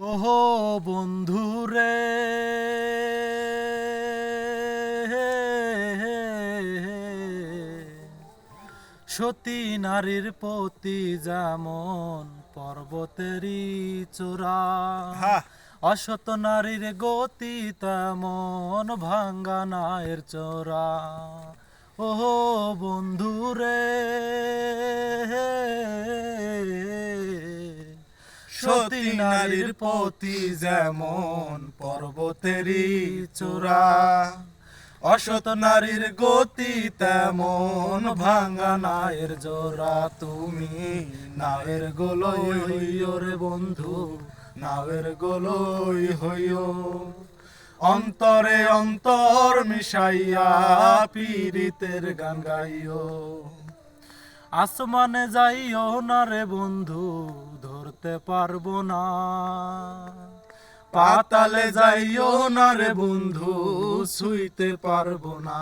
ওহো বন্ধু বন্ধুরে সতী নারীর প্রতি যেমন পর্বতেরই হ্যাঁ। অসত নারীর গতি তেমন ভাঙ্গা নায়ের চোরা ওহো বন্ধুরে সতী নারীর প্রতি যেমন পর্বতেরই চূড়া অসত নারীর গতি তেমন ভাঙ্গা নায়ের জোড়া। তুমি নায়ের গোলই হইও রে বন্ধু, নায়ের গোলই হইও। অন্তরে অন্তর মিশাইয়া পীড়িতের গান গাইও। আসমানে যাইও না রে বন্ধু ধরতে পারব না। পাতালে যাইও না রে বন্ধু শুইতে পারব না।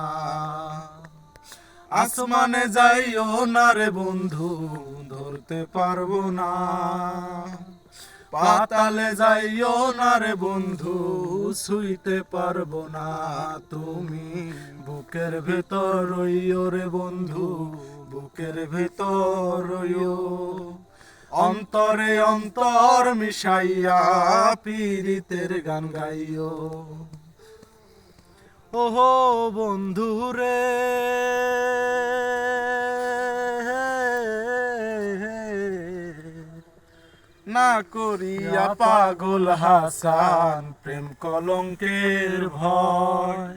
আসমানে যাইও না রে বন্ধু, ধরতে পারব না। পাতালে যাইও না রে বন্ধু শুইতে পারব না। তুমি বুকের ভেতর রইও রে বন্ধু, বুকের ভেতর রইও। অন্তরে অন্তর মিশাইয়া পীড়িতের গান গাইও। ওহো বন্ধু রে না করিয়া পাগল হাসান প্রেম কলঙ্কের ভয়।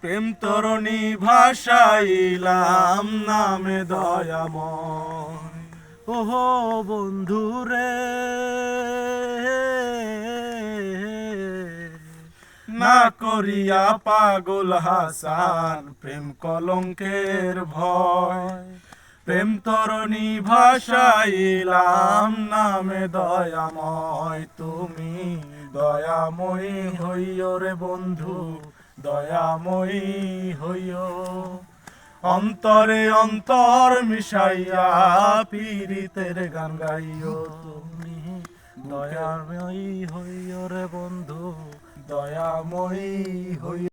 প্রেম তরণী ভাষাইলাম নামে দয়াময়। ওহো বন্ধু রে না করিয়া পাগল হাসান প্রেম কলঙ্কের ভয়। প্রেম তরণী ভাষাইলাম নামে দয়াময়। তুমি দয়াময়ী হইও রে বন্ধু, দয়াময়ী হইও। অন্তরে অন্তর মিশাইয়া পীড়িতের গান গাইও তুমি। দয়াময়ী হইও রে বন্ধু দয়াময়ী হইও